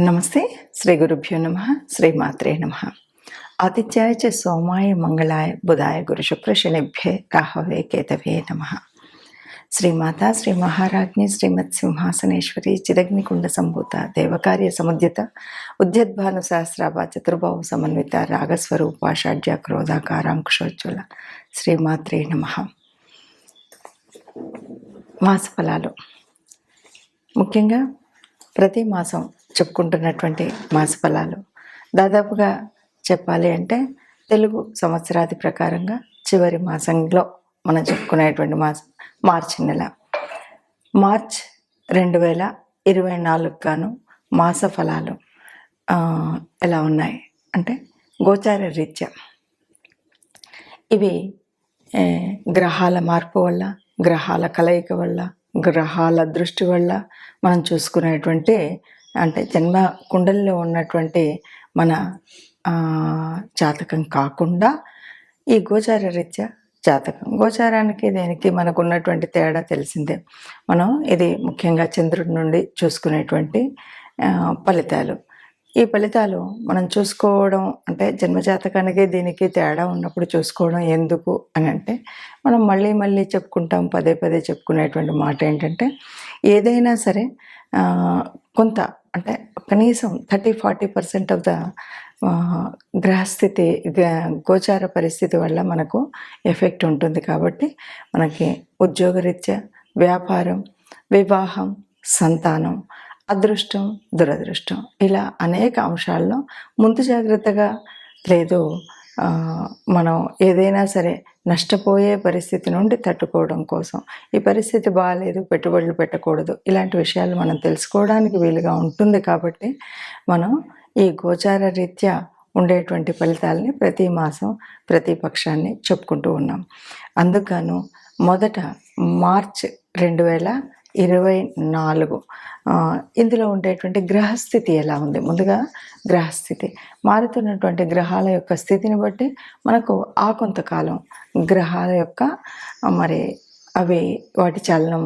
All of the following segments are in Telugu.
నమస్తే. శ్రీ గురుభ్యో నమ. శ్రీమాత్రే నమ. ఆతిథ్యాయ చ సోమాయ మంగళాయ బుధాయ గురు శుక్ర శనిభ్యే రాహవే కేతవే నమ. శ్రీమాత శ్రీ మహారాజ్ని శ్రీమత్ సింహాసనేశ్వరి చిరగ్నికుండ సంభూత దేవకార్య సముద్యత ఉద్యద్భాను సహస్రాభ చతుర్భావ సమన్విత రాగస్వరూప షాడ్య క్రోధాకారాంకుశోజ్వల శ్రీమాత్రే నమ. మాస ఫలాలు. ముఖ్యంగా ప్రతి మాసం చెప్పుకుంటున్నటువంటి మాస ఫలాలు దాదాపుగా చెప్పాలి అంటే తెలుగు సంవత్సరాది ప్రకారంగా చివరి మాసంలో మనం చెప్పుకునేటువంటి మాసం మార్చి నెల. మార్చ్ రెండు వేల ఇరవై నాలుగు గాను మాస ఫలాలు ఎలా ఉన్నాయి? అంటే గోచార రీత్యా. ఇవి గ్రహాల మార్పు వల్ల గ్రహాల కలయిక వల్ల గ్రహాల దృష్టి వల్ల మనం చూసుకునేటువంటి అంటే జన్మ కుండలిలో ఉన్నటువంటి మన జాతకం కాకుండా ఈ గోచార రీత్యా జాతకం. గోచారానికి దేనికి మనకు ఉన్నటువంటి తేడా తెలిసిందే. మనం ఇది ముఖ్యంగా చంద్రుడి నుండి చూసుకునేటువంటి ఫలితాలు. ఈ ఫలితాలు మనం చూసుకోవడం అంటే జన్మజాతకానికి దీనికి తేడా ఉన్నప్పుడు చూసుకోవడం ఎందుకు అని అంటే మనం మళ్ళీ మళ్ళీ చెప్పుకుంటాం పదే పదే చెప్పుకునేటువంటి మాట ఏంటంటే ఏదైనా సరే కొంత అంటే కనీసం thirty forty percent of the గ్రహస్థితి గ- గోచార పరిస్థితి వల్ల మనకు ఎఫెక్ట్ ఉంటుంది కాబట్టి మనకి ఉద్యోగరీత్యా వ్యాపారం వివాహం సంతానం అదృష్టం దురదృష్టం ఇలా అనేక అంశాల్లో ముందు జాగ్రత్తగా లేదు. మనం ఏదైనా సరే నష్టపోయే పరిస్థితి నుండి తట్టుకోవడం కోసం. ఈ పరిస్థితి బాగాలేదు పెట్టుబడులు పెట్టకూడదు. ఇలాంటి విషయాలు మనం తెలుసుకోవడానికి వీలుగా ఉంటుంది కాబట్టి మనం ఈ గోచార రీత్యా ఉండేటువంటి ఫలితాలని ప్రతి మాసం ప్రతి పక్షాన్ని చెప్పుకుంటూ ఉన్నాం. అందుకు మొదట మార్చ్ రెండు వేల ఇరవై నాలుగు. ఇందులో ఉండేటువంటి గ్రహస్థితి ఎలా ఉంది? ముందుగా గ్రహస్థితి. మారుతున్నటువంటి గ్రహాల యొక్క స్థితిని బట్టి మనకు ఆ కొంతకాలం గ్రహాల యొక్క మరి అవి వాటి చలనం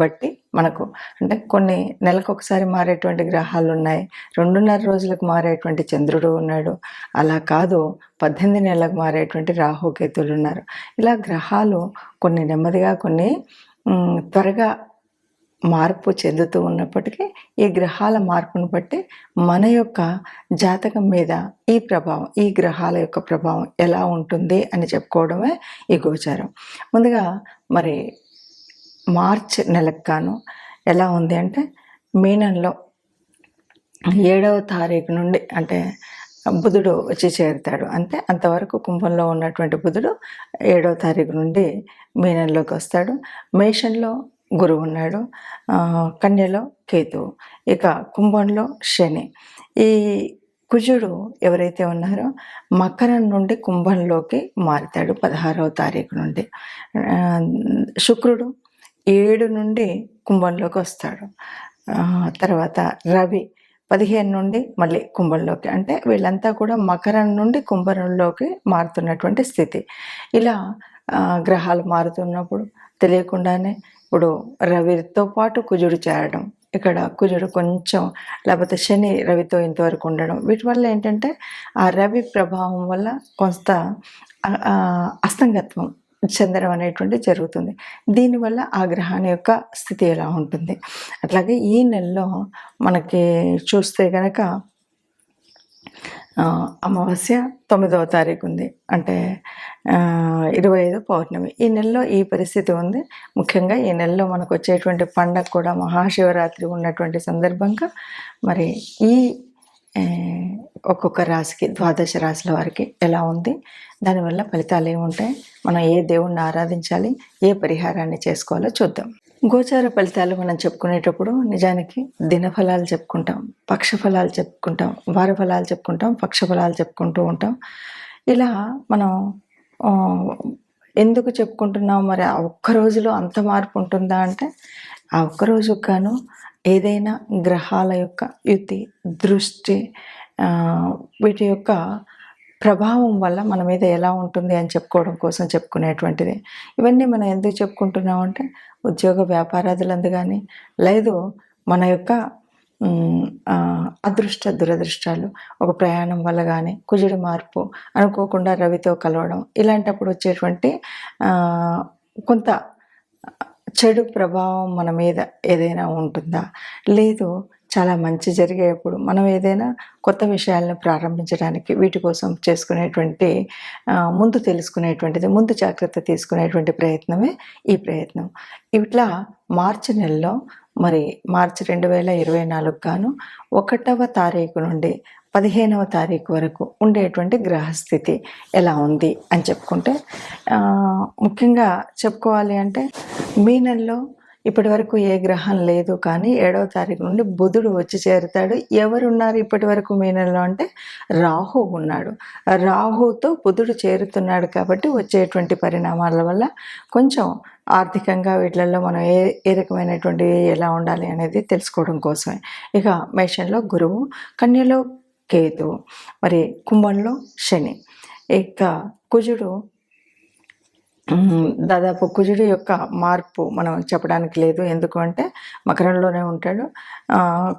బట్టి మనకు అంటే కొన్ని నెలకు ఒకసారి మారేటువంటి గ్రహాలు ఉన్నాయి. రెండున్నర రోజులకు మారేటువంటి చంద్రుడు ఉన్నాడు. అలా కాదు పద్దెనిమిది నెలలకు మారేటువంటి రాహుకేతులు ఉన్నారు. ఇలా గ్రహాలు కొన్ని నెమ్మదిగా కొన్ని త్వరగా మార్పు చెందుతూ ఉన్నప్పటికీ ఈ గ్రహాల మార్పును బట్టి మన యొక్క జాతకం మీద ఈ ప్రభావం ఈ గ్రహాల యొక్క ప్రభావం ఎలా ఉంటుంది అని చెప్పుకోవడమే ఈ గోచారం. ముందుగా మరి మార్చ్ నెలకు గాను ఎలా ఉంది అంటే మీనంలో ఏడవ తారీఖు నుండి అంటే బుధుడు వచ్చి చేరుతాడు. అంటే అంతవరకు కుంభంలో ఉన్నటువంటి బుధుడు ఏడవ తారీఖు నుండి మీనంలోకి వస్తాడు. మేషంలో గురువు ఉన్నాడు. కన్యలో కేతువు ఇక కుంభంలో శని. ఈ కుజుడు ఎవరైతే ఉన్నారో మకరం నుండి కుంభంలోకి మారుతాడు పదహారవ తారీఖు నుండి. శుక్రుడు ఏడు నుండి కుంభంలోకి వస్తాడు. తర్వాత రవి పదిహేను నుండి మళ్ళీ కుంభంలోకి. అంటే వీళ్ళంతా కూడా మకరం నుండి కుంభంలోకి మారుతున్నటువంటి స్థితి. ఇలా గ్రహాలు మారుతున్నప్పుడు తెలియకుండానే ఇప్పుడు రవితో పాటు కుజుడు చేరడం ఇక్కడ కుజుడు కొంచెం లేకపోతే శని రవితో ఇంతవరకు ఉండడం వీటి వల్ల ఏంటంటే ఆ రవి ప్రభావం వల్ల కొంత అస్తంగత్వం చెందడం అనేటువంటి జరుగుతుంది. దీనివల్ల ఆ గ్రహాన్ని యొక్క స్థితి ఎలా ఉంటుంది? అట్లాగే ఈ నెలలో మనకి చూస్తే కనుక అమావాస్య తొమ్మిదవ తారీఖు ఉంది. అంటే ఇరవై ఐదు పౌర్ణమి. ఈ నెలలో ఈ పరిస్థితి ఉంది. ముఖ్యంగా ఈ నెలలో మనకు వచ్చేటువంటి పండగ కూడా మహాశివరాత్రి ఉన్నటువంటి సందర్భంగా మరి ఈ ఒక్కొక్క రాశికి ద్వాదశ రాశుల వారికి ఎలా ఉంది? దానివల్ల ఫలితాలు ఏముంటాయి? మనం ఏ దేవుణ్ణి ఆరాధించాలి? ఏ పరిహారాన్ని చేసుకోవాలో చూద్దాం. గోచార ఫలితాలు మనం చెప్పుకునేటప్పుడు నిజానికి దిన ఫలాలు చెప్పుకుంటాం పక్ష ఫలాలు చెప్పుకుంటాం వార ఫలాలు చెప్పుకుంటాం పక్ష ఫలాలు చెప్పుకుంటూ ఉంటాం. ఇలా మనం ఎందుకు చెప్పుకుంటున్నాం? మరి ఆ ఒక్క రోజులో అంత మార్పు ఉంటుందా అంటే ఆ ఒక్క రోజుకు గాను ఏదైనా గ్రహాల యొక్క యుతి దృష్టి వీటి యొక్క ప్రభావం వల్ల మన మీద ఎలా ఉంటుంది అని చెప్పుకోవడం కోసం చెప్పుకునేటువంటిది. ఇవన్నీ మనం ఎందుకు చెప్పుకుంటున్నాం అంటే ఉద్యోగ వ్యాపారాదులందు కానీ లేదు మన యొక్క అదృష్ట దురదృష్టాలు ఒక ప్రయాణం వల్ల కానీ కుజుడు మార్పు అనుకోకుండా రవితో కలవడం ఇలాంటప్పుడు వచ్చేటువంటి కొంత చెడు ప్రభావం మన మీద ఏదైనా ఉంటుందా? లేదు చాలా మంచి జరిగేప్పుడు మనం ఏదైనా కొత్త విషయాలను ప్రారంభించడానికి వీటి కోసం చేసుకునేటువంటి ముందు తెలుసుకునేటువంటిది ముందు జాగ్రత్త తీసుకునేటువంటి ప్రయత్నమే ఈ ప్రయత్నం. ఇట్లా మార్చి నెలలో మరి మార్చి రెండు వేల ఇరవై నాలుగు గాను ఒకటవ తారీఖు నుండి పదిహేనవ తారీఖు వరకు ఉండేటువంటి గ్రహస్థితి ఎలా ఉంది అని చెప్పుకుంటే ముఖ్యంగా చెప్పుకోవాలి అంటే మీ నెలలో ఇప్పటి వరకు ఏ గ్రహం లేదు కానీ ఏడవ తారీఖు నుండి బుధుడు వచ్చి చేరుతాడు. ఎవరు ఉన్నారు ఇప్పటి వరకు మీ నెలలో అంటే రాహు ఉన్నాడు. రాహుతో బుధుడు చేరుతున్నాడు కాబట్టి వచ్చేటువంటి పరిణామాల వల్ల కొంచెం ఆర్థికంగా వీటిలలో మనం ఏ ఏ రకమైనటువంటి ఎలా ఉండాలి అనేది తెలుసుకోవడం కోసమే. ఇక మేషంలో గురువు కన్యలో కేతు మరి కుంభంలో శని. ఇక కుజుడు దాదాపు కుజుడు యొక్క మార్పు మనం చెప్పడానికి లేదు. ఎందుకు అంటే మకరంలోనే ఉంటాడు.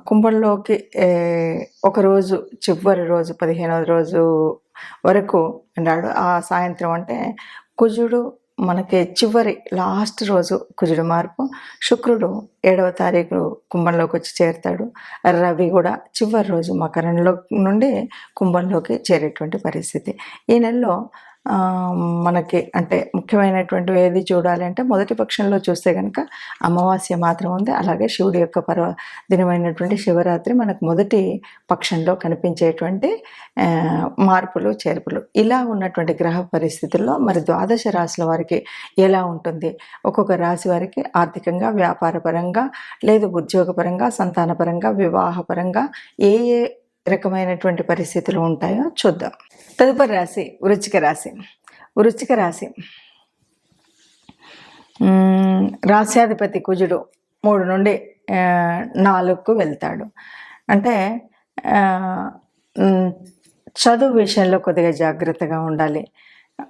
కుంభంలోకి ఒకరోజు ఒక రోజు చివరి రోజు పదిహేనవ రోజు వరకు ఉన్నాడు. ఆ సాయంత్రం అంటే కుజుడు మనకి చివరి లాస్ట్ రోజు కుజుడు మార్పు. శుక్రుడు ఏడవ తారీఖు కుంభంలోకి వచ్చి చేరుతాడు. రవి కూడా చివరి రోజు మకరంలో నుండి కుంభంలోకి చేరేటువంటి పరిస్థితి. ఈ నెలలో మనకి అంటే ముఖ్యమైనటువంటి ఏది చూడాలి అంటే మొదటి పక్షంలో చూస్తే కనుక అమావాస్య మాత్రం ఉంది. అలాగే శివుడి యొక్క పర్వ దినమైనటువంటి శివరాత్రి మనకు మొదటి పక్షంలో కనిపించేటువంటి మార్పులు చేర్పులు. ఇలా ఉన్నటువంటి గ్రహ పరిస్థితుల్లో మరి ద్వాదశ రాశుల వారికి ఎలా ఉంటుంది? ఒక్కొక్క రాశి వారికి ఆర్థికంగా వ్యాపారపరంగా లేదు ఉద్యోగపరంగా సంతానపరంగా వివాహపరంగా ఏ ఏ రకమైనటువంటి పరిస్థితులు ఉంటాయో చూద్దాం. తదుపరి రాశి వృచ్చిక రాశి. వృచ్చిక రాశి. రాశ్యాధిపతి కుజుడు మూడు నుండి నాలుగుకు వెళ్తాడు. అంటే చదువు విషయంలో కొద్దిగా జాగ్రత్తగా ఉండాలి.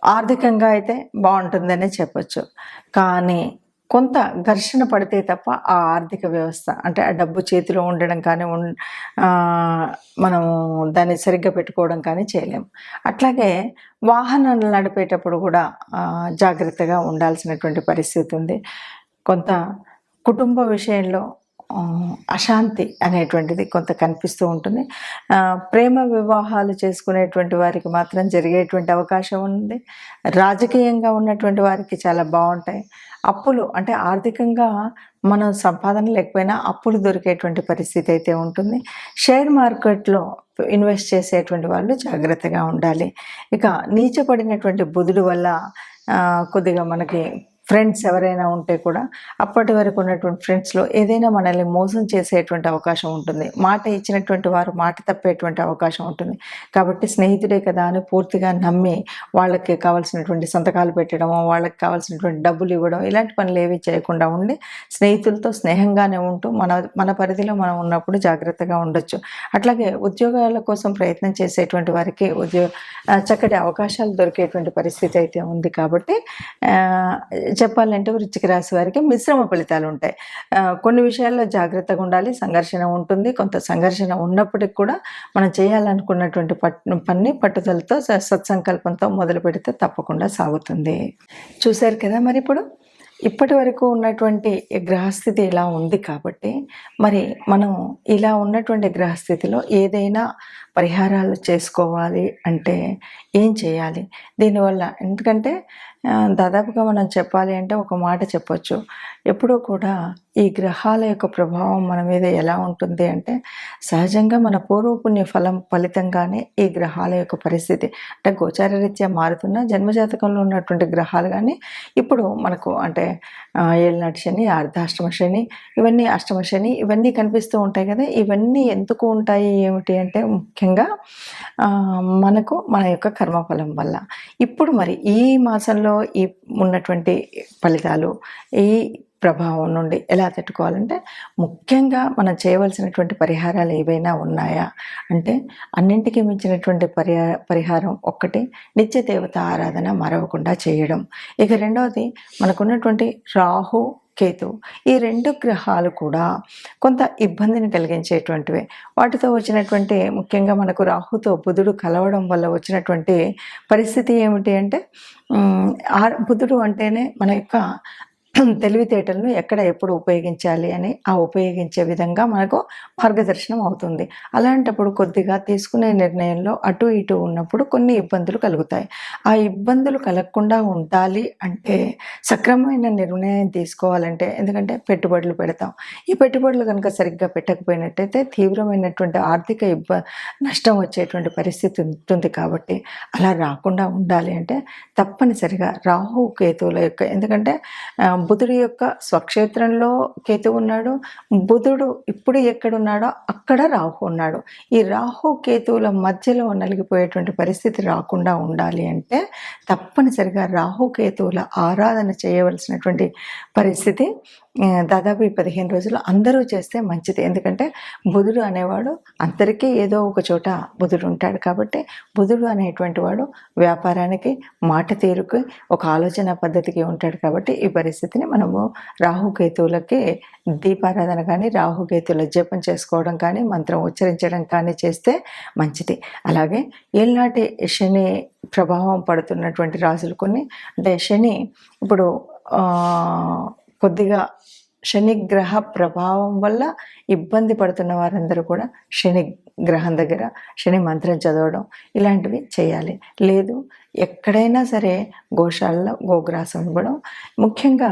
ఆర్థికంగా అయితే బాగుంటుందనే చెప్పచ్చు. కానీ కొంత ఘర్షణ పడితే తప్ప ఆ ఆర్థిక వ్యవస్థ అంటే ఆ డబ్బు చేతిలో ఉండడం కానీ ఉన్- మనము దాన్ని సరిగ్గా పెట్టుకోవడం కానీ చేయలేము. అట్లాగే వాహనాలు నడిపేటప్పుడు కూడా జాగ్రత్తగా ఉండాల్సినటువంటి పరిస్థితి ఉంది. కొంత కుటుంబ విషయంలో అశాంతి అనేటువంటిది కొంత కనిపిస్తూ ఉంటుంది. ప్రేమ వివాహాలు చేసుకునేటువంటి వారికి మాత్రం జరిగేటువంటి అవకాశం ఉంది. రాజకీయంగా ఉన్నటువంటి వారికి చాలా బాగుంటాయి. అప్పులు అంటే ఆర్థికంగా మనం సంపాదన లేకపోయినా అప్పులు దొరికేటువంటి పరిస్థితి అయితే ఉంటుంది. షేర్ మార్కెట్లో ఇన్వెస్ట్ చేసేటువంటి వాళ్ళు జాగ్రత్తగా ఉండాలి. ఇక నీచపడినటువంటి బుధుడు వల్ల కొద్దిగా మనకి ఫ్రెండ్స్ ఎవరైనా ఉంటే కూడా అప్పటి వరకు ఉన్నటువంటి ఫ్రెండ్స్లో ఏదైనా మనల్ని మోసం చేసేటువంటి అవకాశం ఉంటుంది. మాట ఇచ్చినటువంటి వారు మాట తప్పేటువంటి అవకాశం ఉంటుంది. కాబట్టి స్నేహితుడే కదా అని పూర్తిగా నమ్మి వాళ్ళకి కావాల్సినటువంటి సంతకాలు పెట్టడము వాళ్ళకి కావాల్సినటువంటి డబ్బులు ఇవ్వడం ఇలాంటి పనులు ఏవి చేయకుండా ఉండి స్నేహితులతో స్నేహంగానే ఉంటూ మన మన పరిధిలో మనం ఉన్నప్పుడు జాగ్రత్తగా ఉండొచ్చు. అట్లాగే ఉద్యోగాల కోసం ప్రయత్నం చేసేటువంటి వారికి ఉద్యోగ చక్కటి అవకాశాలు దొరికేటువంటి పరిస్థితి అయితే ఉంది. కాబట్టి చెప్పాలంటే వృచ్చిక రాశి వారికి మిశ్రమ ఫలితాలు ఉంటాయి. కొన్ని విషయాల్లో జాగ్రత్తగా ఉండాలి సంఘర్షణ ఉంటుంది. కొంత సంఘర్షణ ఉన్నప్పటికి కూడా మనం చేయాలనుకున్నటువంటి పట్ పని పట్టుదలతో స- సత్సంకల్పంతో మొదలు పెడితే తప్పకుండా సాగుతుంది. చూశారు కదా మరి ఇప్పుడు? ఇప్పటి వరకు ఉన్నటువంటి గ్రహస్థితి ఇలా ఉంది కాబట్టి మరి మనం ఇలా ఉన్నటువంటి గ్రహస్థితిలో ఏదైనా పరిహారాలు చేసుకోవాలి అంటే ఏం చేయాలి? దీనివల్ల ఎందుకంటే దాదాపుగా మనం చెప్పాలి అంటే ఒక మాట చెప్పొచ్చు. ఎప్పుడూ కూడా ఈ గ్రహాల యొక్క ప్రభావం మన మీద ఎలా ఉంటుంది అంటే సహజంగా మన పూర్వపుణ్య ఫలం ఫలితంగానే ఈ గ్రహాల యొక్క పరిస్థితి అంటే గోచార రీత్యా మారుతున్న జన్మజాతకంలో ఉన్నటువంటి గ్రహాలు కానీ ఇప్పుడు మనకు అంటే ఏళ్ళనాటి శని అర్ధాష్టమ శని ఇవన్నీ అష్టమ శని ఇవన్నీ కనిపిస్తూ ఉంటాయి కదా ఇవన్నీ ఎందుకు ఉంటాయి ఏమిటి అంటే ముఖ్యంగా మనకు మన యొక్క కర్మఫలం వల్ల. ఇప్పుడు మరి ఈ మాసంలో ఈ ఉన్నటువంటి ఫలితాలు ఈ ప్రభావం నుండి ఎలా తట్టుకోవాలంటే ముఖ్యంగా మనం చేయవలసినటువంటి పరిహారాలు ఏవైనా ఉన్నాయా? అంటే అన్నింటికి మించినటువంటి పరిహా పరిహారం ఒక్కటి నిత్య దేవత ఆరాధన మరవకుండా చేయడం. ఇక రెండవది మనకున్నటువంటి రాహు కేతు. ఈ రెండు గ్రహాలు కూడా కొంత ఇబ్బందిని కలిగించేటువంటివి. వాటితో వచ్చినటువంటి ముఖ్యంగా మనకు రాహుతో బుధుడు కలవడం వల్ల వచ్చినటువంటి పరిస్థితి ఏమిటి అంటే ఆ బుధుడు అంటేనే మన యొక్క తెలివితేటలను ఎక్కడ ఎప్పుడు ఉపయోగించాలి అని ఆ ఉపయోగించే విధంగా మనకు మార్గదర్శనం అవుతుంది. అలాంటప్పుడు కొద్దిగా తీసుకునే నిర్ణయంలో అటు ఇటు ఉన్నప్పుడు కొన్ని ఇబ్బందులు కలుగుతాయి. ఆ ఇబ్బందులు కలగకుండా ఉండాలి అంటే సక్రమమైన నిర్ణయం తీసుకోవాలంటే ఎందుకంటే పెట్టుబడులు పెడతాం. ఈ పెట్టుబడులు కనుక సరిగ్గా పెట్టకపోయినట్టయితే తీవ్రమైనటువంటి ఆర్థిక ఇబ్బ నష్టం వచ్చేటువంటి పరిస్థితి ఉంటుంది కాబట్టి అలా రాకుండా ఉండాలి అంటే తప్పనిసరిగా రాహు కేతువుల యొక్క ఎందుకంటే బుధుడి యొక్క స్వక్షేత్రంలో కేతు ఉన్నాడు. బుధుడు ఇప్పుడు ఎక్కడున్నాడో అక్కడ రాహు ఉన్నాడు. ఈ రాహు కేతువుల మధ్యలో నలిగిపోయేటువంటి పరిస్థితి రాకుండా ఉండాలి అంటే తప్పనిసరిగా రాహు కేతువుల ఆరాధన చేయవలసినటువంటి పరిస్థితి దాదాపు ఈ పదిహేను రోజులు అందరూ చేస్తే మంచిది. ఎందుకంటే బుధుడు అనేవాడు అందరికీ ఏదో ఒక చోట బుధుడు ఉంటాడు కాబట్టి బుధుడు అనేటువంటి వాడు వ్యాపారానికి మాట తీరుకు ఒక ఆలోచన పద్ధతికి ఉంటాడు కాబట్టి ఈ పరిస్థితిని మనము రాహుకేతువులకి దీపారాధన కానీ రాహుకేతుల జపం చేసుకోవడం కానీ మంత్రం ఉచ్చరించడం కానీ చేస్తే మంచిది. అలాగే ఏళ్ళనాటి శని ప్రభావం పడుతున్నటువంటి రాజులు కొన్ని. అంటే శని ఇప్పుడు కొద్దిగా శనిగ్రహ ప్రభావం వల్ల ఇబ్బంది పడుతున్న వారందరూ కూడా శని గ్రహం దగ్గర శని మంత్రం చదవడం ఇలాంటివి చేయాలి. లేదు ఎక్కడైనా సరే గోశాలలో గోగ్రాసం ఇవ్వడం. ముఖ్యంగా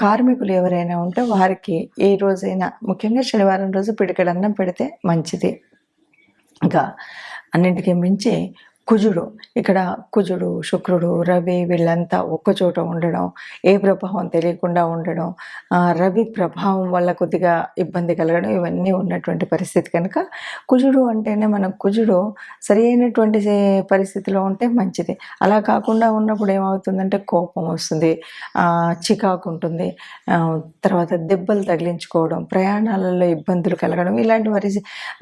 కార్మికులు ఎవరైనా ఉంటే వారికి ఏ రోజైనా ముఖ్యంగా శనివారం రోజు పిడికడన్నం పెడితే మంచిది. ఇంకా అన్నింటికీ మించి కుజుడు. ఇక్కడ కుజుడు శుక్రుడు రవి వీళ్ళంతా ఒక్కచోట ఉండడం ఏ ప్రభావం తెలియకుండా ఉండడం రవి ప్రభావం వల్ల కొద్దిగా ఇబ్బంది కలగడం ఇవన్నీ ఉన్నటువంటి పరిస్థితి కనుక కుజుడు అంటేనే మనం కుజుడు సరి అయినటువంటి పరిస్థితిలో ఉంటే మంచిది. అలా కాకుండా ఉన్నప్పుడు ఏమవుతుందంటే కోపం వస్తుంది చికాకు ఉంటుంది తర్వాత దెబ్బలు తగిలించుకోవడం ప్రయాణాలలో ఇబ్బందులు కలగడం ఇలాంటి మరి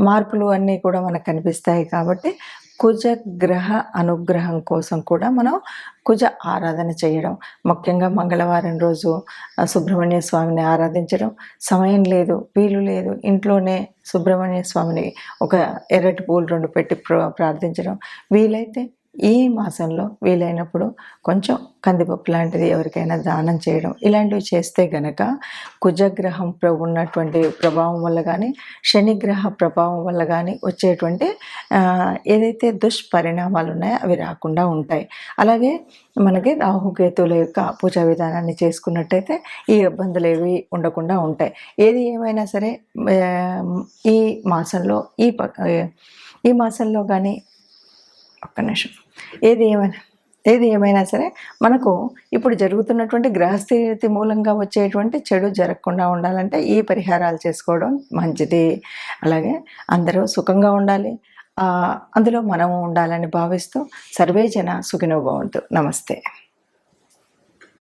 మార్పులు అన్నీ కూడా మనకు కనిపిస్తాయి కాబట్టి కుజ గ్రహ అనుగ్రహం కోసం కూడా మనం కుజ ఆరాధన చేయడం. ముఖ్యంగా మంగళవారం రోజు సుబ్రహ్మణ్య స్వామిని ఆరాధించడం. సమయం లేదు వీలు లేదు. ఇంట్లోనే సుబ్రహ్మణ్య స్వామిని ఒక ఎర్రటి పూలు రెండు పెట్టి ప్ర- ప్రార్థించడం. వీలైతే ఈ మాసంలో వీలైనప్పుడు కొంచెం కందిపప్పు లాంటిది ఎవరికైనా దానం చేయడం ఇలాంటివి చేస్తే గనక కుజగ్రహం ఉన్నటువంటి ప్రభావం వల్ల కానీ శనిగ్రహ ప్రభావం వల్ల కానీ వచ్చేటువంటి ఏదైతే దుష్పరిణామాలు ఉన్నాయో అవి రాకుండా ఉంటాయి. అలాగే మనకి రాహుకేతువుల యొక్క పూజా విధానాన్ని చేసుకున్నట్టయితే ఈ ఇబ్బందులు ఏవి ఉండకుండా ఉంటాయి. ఏది ఏమైనా సరే ఈ మాసంలో ఈ ప- ఈ మాసంలో కానీ ఒక్క నిమిషం. ఏది ఏమైనా ఏది ఏమైనా సరే మనకు ఇప్పుడు జరుగుతున్నటువంటి గ్రహస్థితి మూలంగా వచ్చేటువంటి చెడు జరగకుండా ఉండాలంటే ఈ పరిహారాలు చేసుకోవడం మంచిది. అలాగే అందరూ సుఖంగా ఉండాలి. అందులో మనము ఉండాలని భావిస్తూ సర్వే జన సుఖినో భవంతు. నమస్తే.